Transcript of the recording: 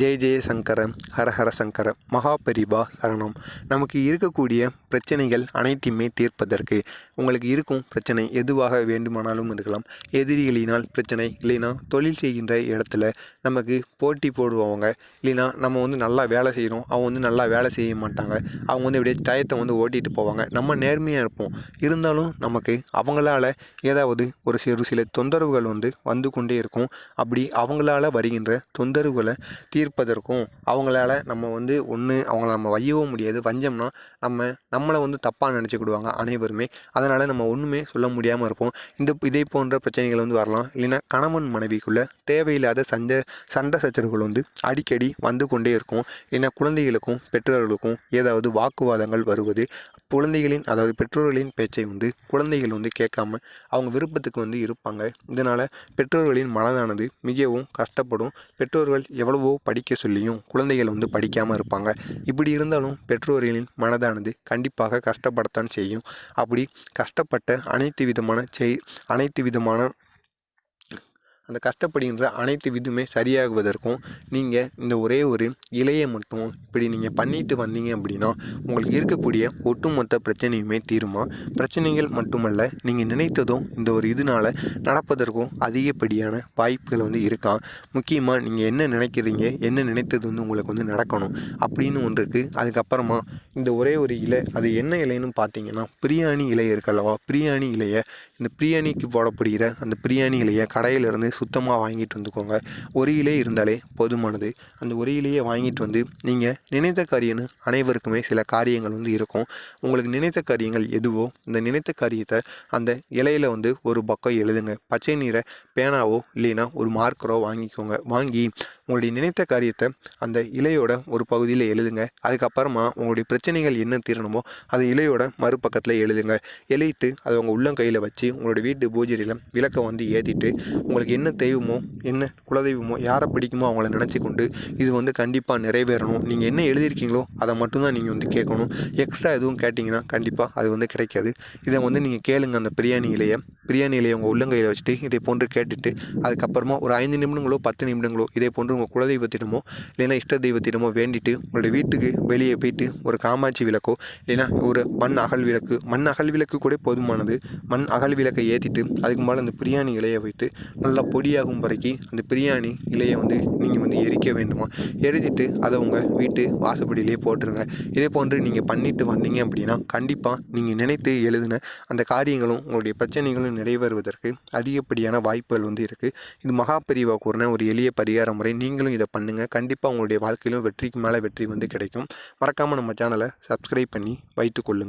ஜெய ஜெய சங்கர ஹரஹர ஹர சங்கர மகாபரிபா சரணம். நமக்கு இருக்கக்கூடிய பிரச்சனைகள் அனைத்தையுமே தீர்ப்பதற்கு உங்களுக்கு இருக்கும் பிரச்சனை எதுவாக வேண்டுமானாலும் இருக்கலாம். எதிரிகளினால் பிரச்சனை இல்லைன்னா தொழில் செய்கின்ற இடத்துல நமக்கு போட்டி போடுவாங்க இல்லைன்னா நம்ம வந்து நல்லா வேலை செய்கிறோம் அவங்க வந்து நல்லா வேலை செய்ய மாட்டாங்க அவங்க வந்து இப்படியே டயத்தை வந்து ஓட்டிகிட்டு போவாங்க. நம்ம நேர்மையாக இருப்போம். இருந்தாலும் நமக்கு அவங்களால ஏதாவது ஒரு சிறு சில தொந்தரவுகள் வந்து வந்து கொண்டே இருக்கும். அப்படி அவங்களால வருகின்ற தொந்தரவுகளை தீர்ப்பதற்கும் அவங்களால நம்ம வந்து ஒன்று அவங்கள நம்ம வையவும் முடியாது. வஞ்சம்னா நம்ம நம்மளை வந்து தப்பாக நினச்சிக்கிடுவாங்க அனைவருமே. அதனால் நம்ம ஒன்றுமே சொல்ல முடியாமல் இருப்போம். இந்த இதே போன்ற பிரச்சனைகள் வந்து வரலாம். இல்லைன்னா கணவன் மனைவிக்குள்ளே தேவையில்லாத சண்டை சண்டை சச்சரவுகள் வந்து அடிக்கடி வந்து கொண்டே இருக்கும். ஏன்னா குழந்தைகளுக்கும் பெற்றோர்களுக்கும் ஏதாவது வாக்குவாதங்கள் வருவது குழந்தைகளின் அதாவது பெற்றோர்களின் பேச்சை வந்து குழந்தைகள் வந்து கேட்காம அவங்க விருப்பத்துக்கு வந்து இருப்பாங்க. இதனால் பெற்றோர்களின் மனதானது மிகவும் கஷ்டப்படும். பெற்றோர்கள் எவ்வளவோ படிக்க சொல்லியும் குழந்தைகள் வந்து படிக்காமல் இருப்பாங்க. இப்படி இருந்தாலும் பெற்றோர்களின் மனதானது கண்டிப்பாக கஷ்டப்படத்தான் செய்யும். அப்படி கஷ்டப்பட்ட அனைத்து விதமான செய் அனைத்து விதமான அந்த கஷ்டப்படுகின்ற அனைத்து விதுமே சரியாகுவதற்கும் நீங்கள் இந்த ஒரே ஒரு இலையை மட்டும் இப்படி நீங்கள் பண்ணிட்டு வந்தீங்க அப்படின்னா உங்களுக்கு இருக்கக்கூடிய ஒட்டுமொத்த பிரச்சனையுமே தீருமா? பிரச்சனைகள் மட்டுமல்ல நீங்கள் நினைத்ததும் இந்த ஒரு இதனால் நடப்பதற்கும் அதிகப்படியான வாய்ப்புகள் வந்து இருக்கான் முக்கியமாக நீங்கள் என்ன நினைக்கிறீங்க? என்ன நினைத்தது வந்து உங்களுக்கு வந்து நடக்கணும்? அப்படின்னு ஒன்று இருக்குது அதுக்கப்புறமா இந்த ஒரே ஒரு இலை அது என்ன இலைன்னு பார்த்தீங்கன்னா பிரியாணி இலை இருக்கல்லவா பிரியாணி இலையை இந்த பிரியாணிக்கு போடப்படுகிற அந்த பிரியாணி இலையை கடையிலேருந்து சுத்தமாக வாங்கிட்டு வந்துக்கோங்க. ஒரு இலை இருந்தாலே போதுமானது. அந்த ஒரு இலையை வாங்கிட்டு வந்து நீங்கள் நினைத்த காரியம்னு அனைவருக்குமே சில காரியங்கள் வந்து இருக்கும். உங்களுக்கு நினைத்த காரியங்கள் எதுவோ இந்த நினைத்த காரியத்தை அந்த இலையில் வந்து ஒரு பக்கம் எழுதுங்க. பச்சை நீரை பேனாவோ இல்லைன்னா ஒரு மார்க்கரோ வாங்கிக்கோங்க. வாங்கி உங்களுடைய நினைத்த காரியத்தை அந்த இலையோட ஒரு பகுதியில் எழுதுங்க. அதுக்கப்புறமா உங்களுடைய பிரச்சனைகள் என்ன தீரணுமோ அது இலையோட மறுபக்கத்தில் எழுதுங்க. எழுதிட்டு அதை உங்கள் உள்ளங்கையில் வச்சு உங்களுடைய வீட்டு பூஜையில் விளக்கை வந்து ஏற்றிட்டு உங்களுக்கு என்ன தெய்வமோ என்ன குலதெய்வமோ யாரை பிடிக்குமோ அவங்கள நினச்சி கொண்டு இது வந்து கண்டிப்பாக நிறைவேறணும். நீங்கள் என்ன எழுதியிருக்கீங்களோ அதை மட்டும்தான் நீங்கள் வந்து கேட்கணும். எக்ஸ்ட்ரா எதுவும் கேட்டிங்கன்னா கண்டிப்பாக அது வந்து கிடைக்காது. இதை வந்து நீங்கள் கேளுங்க அந்த பிரியாணி இலையை. பிரியாணி இலையை உங்கள் உள்ளங்கையில் வச்சுட்டு இதை போன்று கேட்டுட்டு அதுக்கப்புறமா ஒரு ஐந்து நிமிடங்களோ பத்து நிமிடங்களோ இதே போன்று உங்கள் குலதெய்வத்திடமோ இல்லைன்னா இஷ்ட தெய்வத்திடமோ வேண்டிட்டு உங்களுடைய வீட்டுக்கு வெளியே போயிட்டு ஒரு காமாட்சி விளக்கோ இல்லைன்னா ஒரு மண் அகல் விளக்கு மண் அகல் விளக்கு கூட போதுமானது. மண் அகல் விளக்கை ஏற்றிட்டு அதுக்கு மேலே அந்த பிரியாணி இலையை வைத்து நல்லா பொடியாகும் வரைக்கும் அந்த பிரியாணி இலையை வந்து நீங்கள் வந்து எரிக்க வேண்டுமா? எரிஞ்சிட்டு அதை உங்கள் வீட்டு வாசப்படியிலே போட்டுருங்க. இதே போன்று நீங்கள் பண்ணிட்டு வந்தீங்க அப்படின்னா கண்டிப்பாக நீங்கள் நினைத்து எழுதின அந்த காரியங்களும் உங்களுடைய பிரச்சனைகளும் நிறைவேறுவதற்கு அதிகப்படியான வாய்ப்புகள் வந்து இருக்குது இது மகாபெரிவா கூறின ஒரு எளிய பரிகார முறை. நீங்களும் இதை பண்ணுங்கள் கண்டிப்பாக உங்களுடைய வாழ்க்கையிலும் வெற்றிக்கு மேலே வெற்றி வந்து கிடைக்கும். மறக்காமல் நம்ம சேனலை சப்ஸ்கிரைப் பண்ணி வைத்துக்கொள்ளுங்கள்